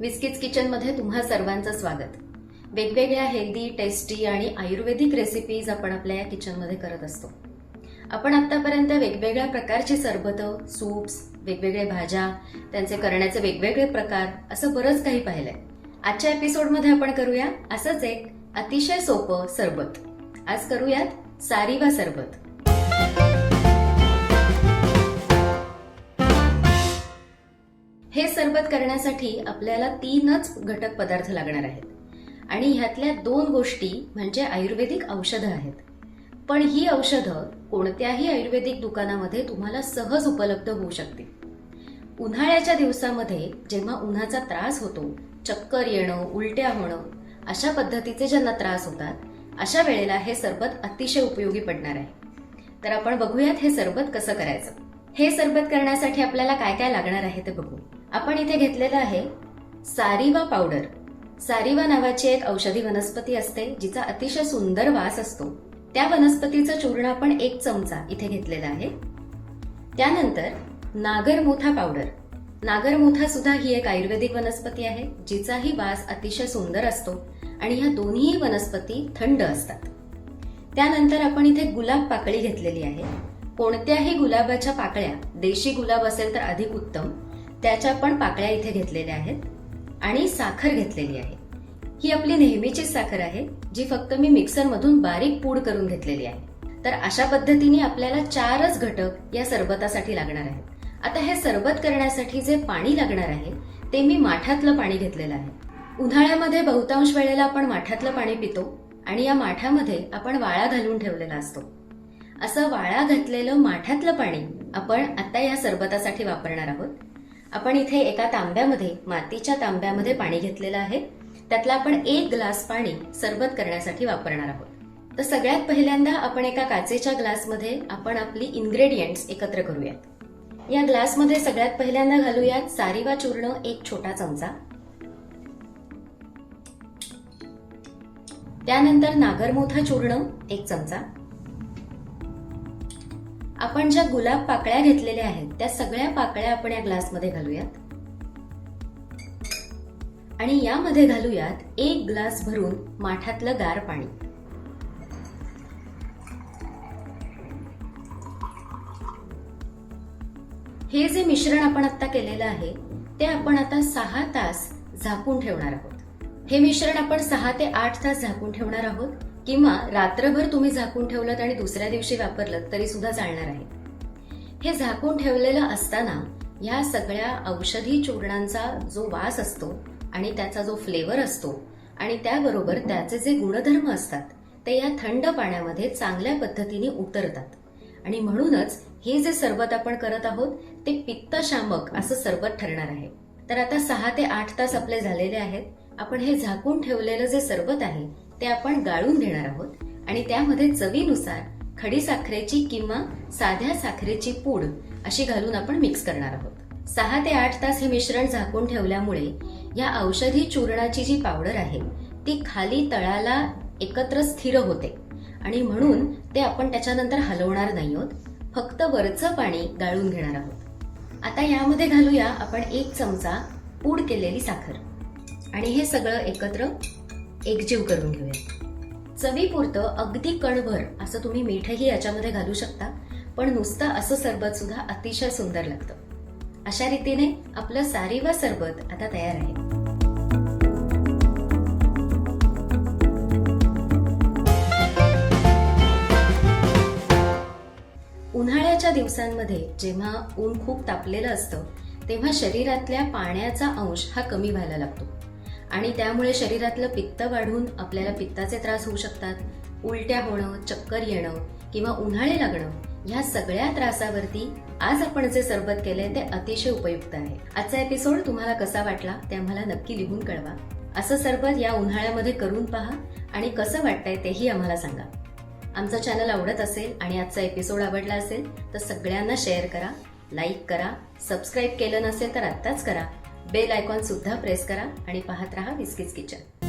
विस्किट्स किचनमध्ये तुम्हा सर्वांचं स्वागत. वेगवेगळ्या हेल्दी टेस्टी आणि आयुर्वेदिक रेसिपीज आपण आपल्या या किचनमध्ये करत असतो. आपण आतापर्यंत वेगवेगळ्या प्रकारची सरबतं सूप्स वेगवेगळे भाज्या त्यांचे करण्याचे वेगवेगळे प्रकार असं बरंच काही पाहिलंय. आजच्या एपिसोडमध्ये आपण करूया असंच एक अतिशय सोपं सरबत. आज करूयात सारिवा सरबत. हे सरबत करण्यासाठी आपल्याला तीनच घटक पदार्थ लागणार आहेत. आणि ह्यातल्या दोन गोष्टी म्हणजे आयुर्वेदिक औषधं आहेत. पण ही औषधं कोणत्याही आयुर्वेदिक दुकानामध्ये तुम्हाला सहज उपलब्ध होऊ शकते उन्हाळ्याच्या दिवसामध्ये जेव्हा उन्हाचा त्रास होतो चक्कर येणं उलट्या होणं अशा पद्धतीचे ज्यांना त्रास होतात अशा वेळेला हे सरबत अतिशय उपयोगी पडणार आहे. तर आपण बघूयात हे सरबत कसं करायचं. हे सरबत करण्यासाठी आपल्याला काय काय लागणार आहे ते बघू. आपण इथे घेतलेलं आहे सारिवा पावडर. सारिवा नावाची एक औषधी वनस्पती असते जिचा अतिशय सुंदर वास असतो. त्या वनस्पतीचं चूर्ण आपण एक चमचा इथे घेतलेला आहे. त्यानंतर नागरमुथा पावडर. नागरमुथा सुद्धा ही एक आयुर्वेदिक वनस्पती आहे जिचाही वास अतिशय सुंदर असतो आणि ह्या दोन्ही वनस्पती थंड असतात. त्यानंतर आपण इथे गुलाब पाकळी घेतलेली आहे. कोणत्याही गुलाबाच्या पाकळ्या देशी गुलाब असेल तर अधिक उत्तम त्याच्या पण पाकळ्या इथे घेतलेल्या आहेत आणि साखर घेतलेली आहे. ही आपली नेहमीचीच साखर आहे जी फक्त मी मिक्सरमधून बारीक पूड करून घेतलेली आहे. तर अशा पद्धतीने आपल्याला चारच घटक या सरबतासाठी लागणार आहेत. आता हे सरबत करण्यासाठी जे पाणी लागणार आहे ते मी माठातलं पाणी घेतलेलं आहे. उन्हाळ्यामध्ये बहुतांश वेळेला आपण माठातलं पाणी पितो आणि या माठामध्ये आपण वाळा घालून ठेवलेला असतो. असं वाळा घातलेलं माठातलं पाणी आपण आता या सरबतासाठी वापरणार आहोत. आपण इथे एका तांब्यामध्ये मातीच्या तांब्यामध्ये पाणी घेतलेलं आहे. त्यातला आपण एक ग्लास पाणी सरबत करण्यासाठी वापरणार आहोत. तर सगळ्यात पहिल्यांदा आपण एका काचेच्या ग्लासमध्ये आपण आपली इन्ग्रेडियंट्स एकत्र करूयात. या ग्लासमध्ये सगळ्यात पहिल्यांदा घालूयात सारिवा चूर्ण एक छोटा चमचा. त्यानंतर नागरमोथा चूर्ण एक चमचा. आपण ज्या गुलाब पाकळ्या घेतलेल्या आहेत त्या सगळ्या पाकळ्या आपण या ग्लासमध्ये घालूयात. आणि यामध्ये घालूयात एक ग्लास भरून माठातलं गार पाणी. हे जे मिश्रण आपण आता केलेलं आहे ते आपण आता सहा तास झाकून ठेवणार आहोत. हे मिश्रण आपण सहा ते आठ तास झाकून ठेवणार आहोत. किंवा रात्रभर तुम्ही झाकून ठेवलं आणि दुसऱ्या दिवशी वापरलं तरी सुद्धा चालणार आहे. हे झाकून ठेवलेलं असताना ह्या सगळ्या औषधी चूर्णांचा जो वास असतो आणि त्याचा जो फ्लेवर असतो आणि त्याबरोबर त्याचे जे गुणधर्म असतात ते या थंड पाण्यामध्ये चांगल्या पद्धतीने उतरतात. आणि म्हणूनच हे जे सरबत आपण करत आहोत ते पित्तशामक असं सरबत ठरणार आहे. तर आता सहा ते आठ तास आपले झालेले आहेत. आपण हे झाकून ठेवलेलं जे सरबत आहे ते आपण गाळून घेणार आहोत आणि त्यामध्ये चवीनुसार खडी साखरेची किंवा साध्या साखरेची पूड अशी घालून आपण मिक्स करणार आहोत. सहा ते आठ तास हे मिश्रण झाकून ठेवल्यामुळे या औषधी चूर्णाची जी पावडर आहे ती खाली तळाला एकत्र स्थिर होते आणि म्हणून ते आपण त्याच्यानंतर हलवणार नाही आहोत. फक्त वरचं पाणी गाळून घेणार आहोत. आता यामध्ये घालूया आपण एक चमचा पूड केलेली साखर. आणि हे सगळं एकत्र एकजीव करून घेऊया. चवीपुरतं अगदी कणभर असं तुम्ही मीठही याच्यामध्ये घालू शकता पण नुसतं असं सरबत सुद्धा अतिशय सुंदर लागतं. अशा रीतीने आपलं सारीवा सरबत आता तयार आहे. उन्हाळ्याच्या दिवसांमध्ये जेव्हा ऊन खूप तापलेलं असतं तेव्हा शरीरातल्या पाण्याचा अंश हा कमी व्हायला लागतो. आणि त्यामुळे शरीरातलं पित्त वाढून आपल्याला पित्ताचे त्रास होऊ शकतात. उलट्या होणं चक्कर येणं किंवा उन्हाळे लागणं ह्या सगळ्या त्रासावरती आज आपण जे सरबत केलंय ते अतिशय उपयुक्त आहे. आजचा एपिसोड तुम्हाला कसा वाटला ते आम्हाला नक्की लिहून कळवा. असं सरबत या उन्हाळ्यामध्ये करून पहा आणि कसं वाटतंय तेही आम्हाला सांगा. आमचं चॅनल आवडत असेल आणि आजचा एपिसोड आवडला असेल तर सगळ्यांना शेअर करा लाईक करा सबस्क्राईब केलं नसेल तर आत्ताच करा. बेल आयकॉन सुद्धा प्रेस करा आणि पाहत रहा विस्किस किचन